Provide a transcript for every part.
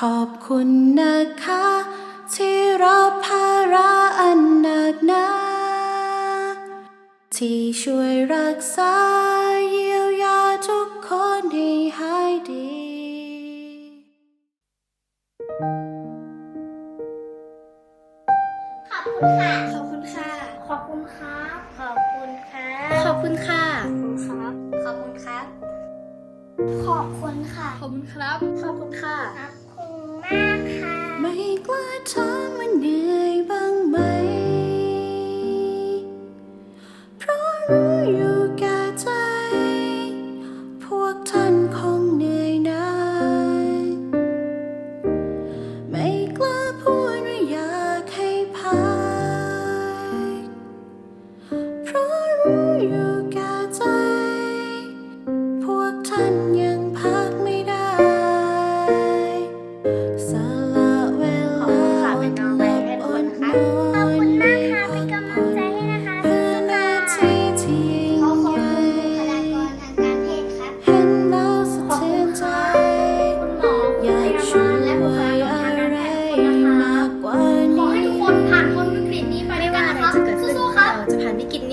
ขอบคุณนะคะ ที่รับภาระอันหนักหนาที่ช่วยรักษาเยียวยาทุกคนให้หายดี ขอบคุณค่ะ ขอบคุณค่ะ ขอบคุณครับ ขอบคุณครับ ขอบคุณค่ะครับ ขอบคุณครับ ขอบคุณค่ะ ขอบคุณครับ ขอบคุณค่ะ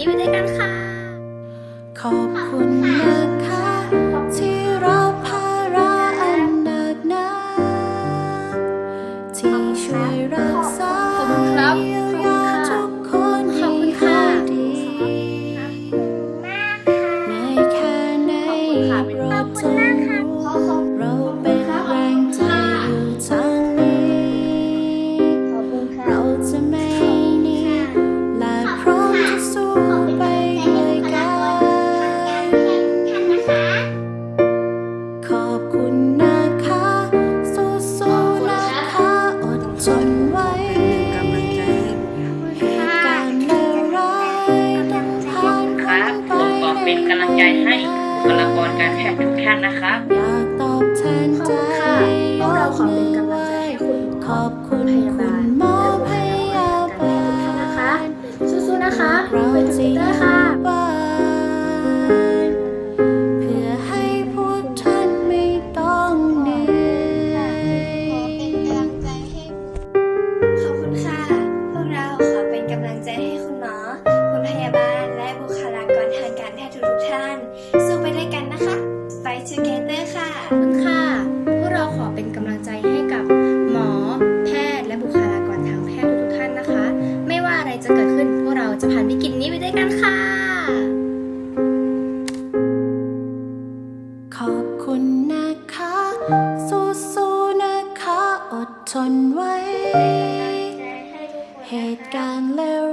นวิกฤตนี้ไปด้วยกัน เป็นกำลังใจให้บุคลากรการแพทย์ทุกท่านนะครับอยากตอบแทนใจค่ะพวกเราขอเป็นกำลังใจให้คุณหมอขอบคุณพยาคุบาล สู้ไปด้วยกันนะคะ Fight together ค่ะขอบคุณค่ะ พวกเราขอเป็นกำลังใจให้กับหมอ แพทย์ และบุคลากรทางแพทย์ทุกๆท่านนะคะ ไม่ว่าอะไรจะเกิดขึ้น พวกเราจะผ่านวิกฤตนี้ไปด้วยกันค่ะ ขอบคุณนะคะ สู้ๆนะคะ อดทนไว้ เหตุการณ์เลว